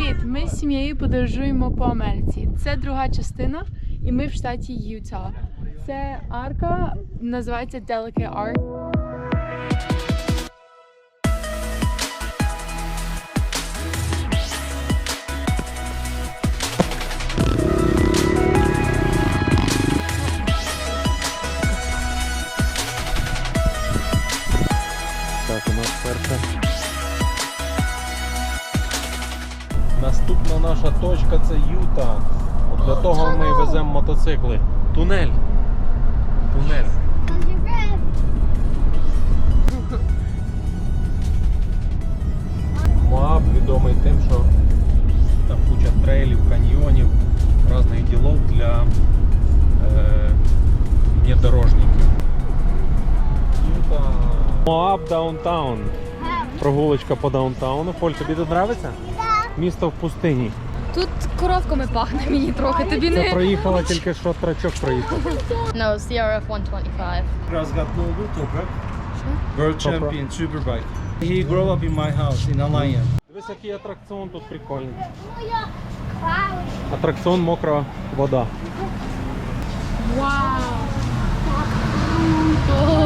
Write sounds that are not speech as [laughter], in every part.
Привіт! Ми з сім'єю подорожуємо по Америці. Це друга частина, і ми в штаті Юта. Це арка, називається Delicate Arc. Наша точка це Юта. От для того ми веземо мотоцикли. Тунель. Тунель. Моаб відомий тим, що там куча трейлів, каньйонів, різних ділов для е, внедорожників. Юта. Моаб даунтаун. Прогулочка по даунтауну. Поль, тобі тут подобається? Місто в пустині. Тут коровками пахне мені трохи. Тобі Це не проїхала тільки що трачок проїхав. No, CRF 125. Razgatlıoğlu Toprak. World champion superbike. He grew up in my house in Alanya. Дивись, який атракціон тут прикольний. Атракціон мокра вода.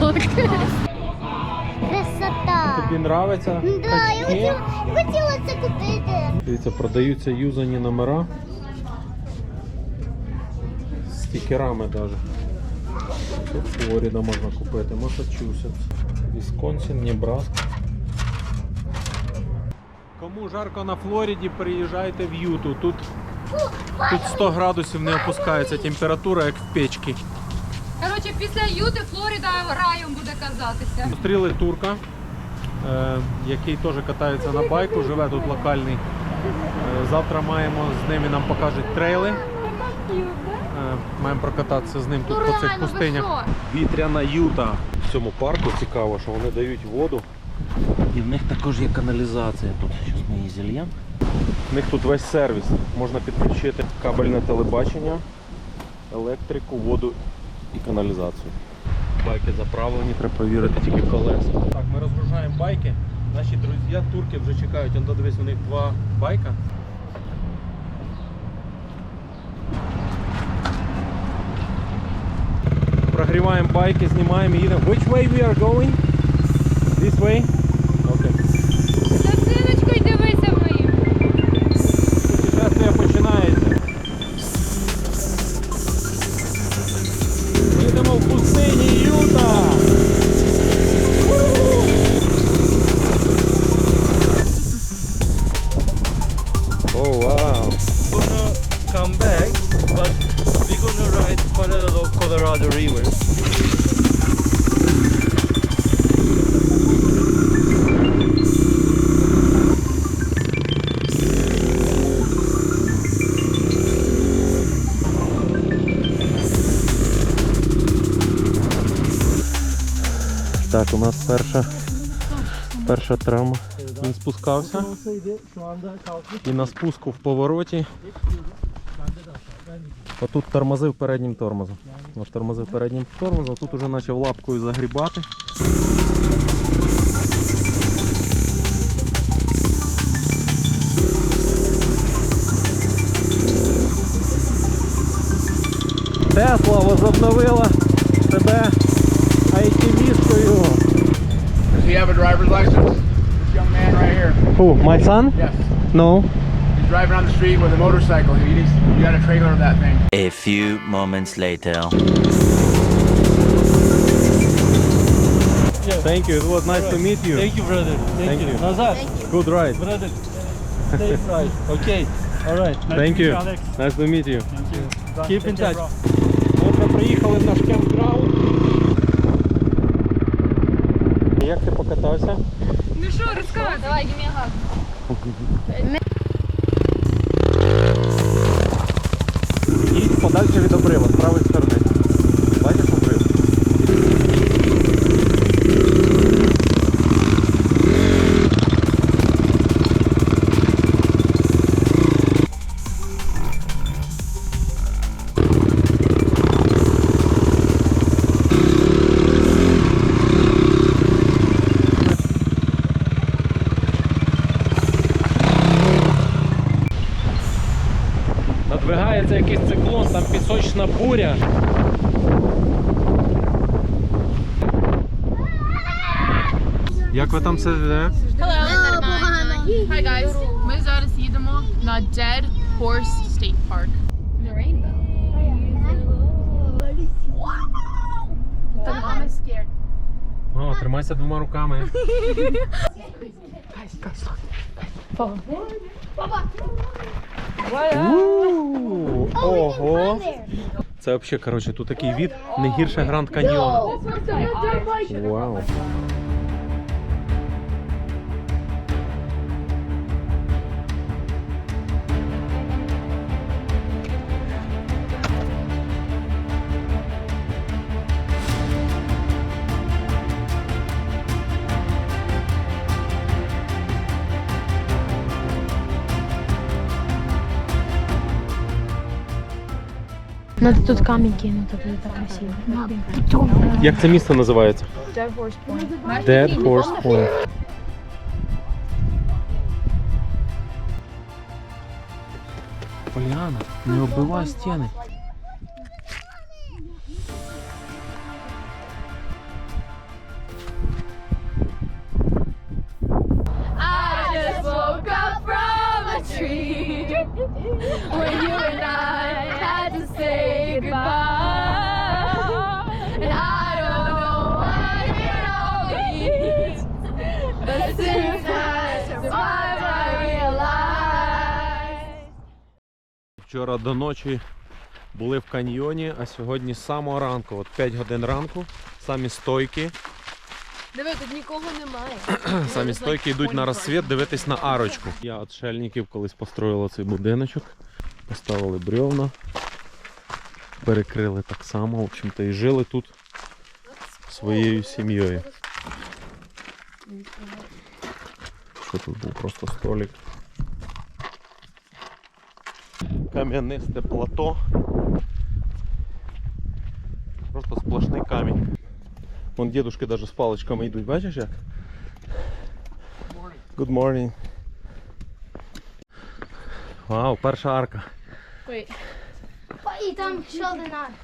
Красота! Тобі подобається? Да, я хотіла, хотіла це купити. Дивіться, продаються юзані номера. З стікерами навіть. Тут Флоріда можна купити, Масачусетс, Вісконсін, Небраска. Кому жарко на Флориді, приїжджайте в Юту. Тут, тут 100 градусів не опускається температура, як в печці. Коротше, після Юти Флорида раєм буде казатися. Зустріли турка, який теж катається на байку, живе тут локальний. Е, Завтра маємо з ним і нам покажуть трейли. Е, Маємо прокататися з ним тут по цих пустинях. Вітряна юта. В цьому парку цікаво, що вони дають воду. І в них також є каналізація тут. Зараз ми її зільємо. В них тут весь сервіс. Можна підключити кабельне телебачення, електрику, воду і каналізацію. Байки заправлені, треба повірити тільки колеса. Так, ми розгружаємо байки. Наші друзі, турки вже чекають. Он дивись, у них два байка. Прогріваємо байки, знімаємо їдемо. Which way we are going? This way? Colorado River. Так, у нас перша, перша травма. Він спускався і на спуску в повороті. Отут тормозив переднім тормозом. От тормозив переднім тормозом, тут уже почав лапкою загрібати. Тесла возобновила себе айтівішкою. Does he have a driver's license? This young man right here. Who, my son? Yes. No. He's driving on the street with a motorcycle. He needs, you got a trailer of that thing. A few moments later. Thank you. It was nice to meet you. Thank you brother. Thank, Thank you. you. Nazar. Good ride. Brother. Safe ride. Okay. Alright. Thank you. Nice to meet you. Keep in touch. От ми приїхали в наш кемпграунд. Як ти покатався? Ну що, розказуй. Давай, give [laughs] подальше від обрива, з правої сторони. Бачиш пісочна буря. Як ви там сидите? Hi guys, ми зараз їдемо на Dead Horse State Park. Мама scared. О, тримайся двома руками. [laughs] У, Ого! Це взагалі, коротше, тут такий вид не гірше Гранд Каньйона. Вау. Надо тут камень кинуть, а так красиво. Як це місто називається? Dead Horse Point. Dead Horse Point. Поліана, не оббивай стіни. Вчора до ночі були в каньйоні, а сьогодні з самого ранку, от 5 годин ранку, самі стойки. Диви, тут нікого немає. [clears throat] Самі стойки йдуть на розсвіт дивитись на арочку. Я от шельників колись построїла цей будиночок, поставили бревна, перекрили так само, в общем-то, і жили тут своєю сім'єю. Що тут був просто столик. Кам'янисте плато. Просто сплошний камінь. Вон дедушки даже з паличками йдуть, бачиш як? Good morning. Вау, перша арка. І там ще один арк.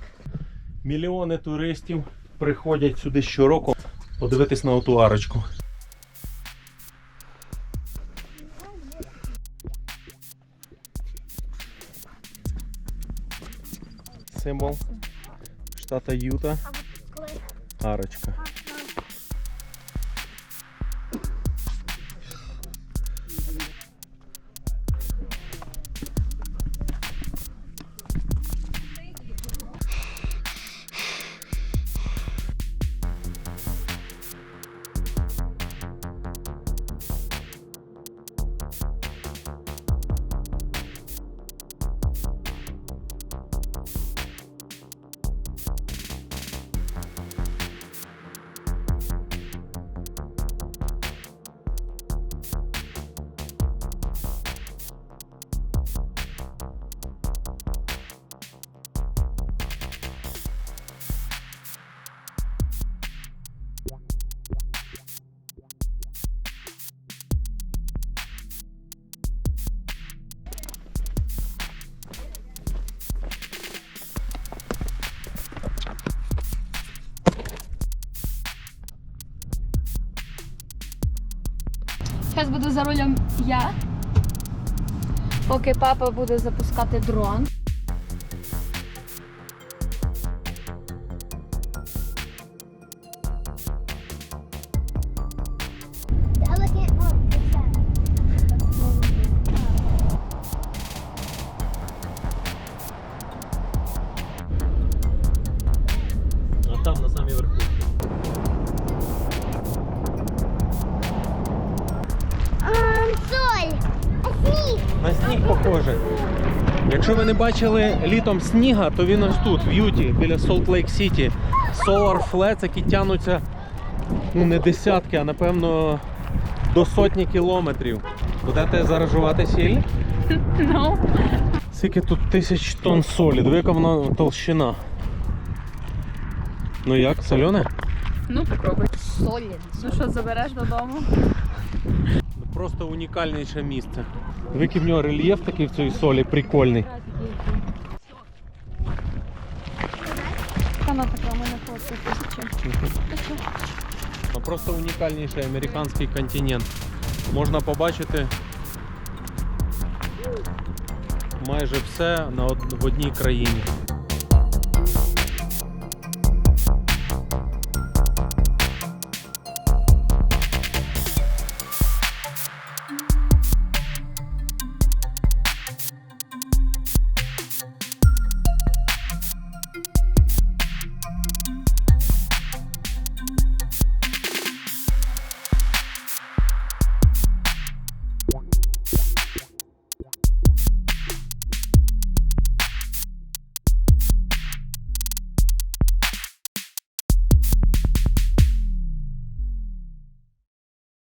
Мільйони туристів приходять сюди щороку подивитись на оту арочку. Символ штата Юта. Арочка. Зараз буду за рулем я. Поки папа буде запускати дрон. Не бачили літом сніга, то він ось тут, в Юті, біля Солт Лейк Сіті. Solar Flats, які тягнуться ну, не десятки, а напевно до сотні кілометрів. Будете заражувати сіль? [laughs] Ну, Скільки тут тисяч тонн солі, яка вона толщина. Ну як, солене? Ну попробуй. Солі. Ну що, забереш додому? Просто унікальніше місце. Дивіться, в нього рельєф такий в цій солі прикольний. Вона така, ми не хочемо. Просто унікальніший американський континент. Можна побачити майже все в одній країні.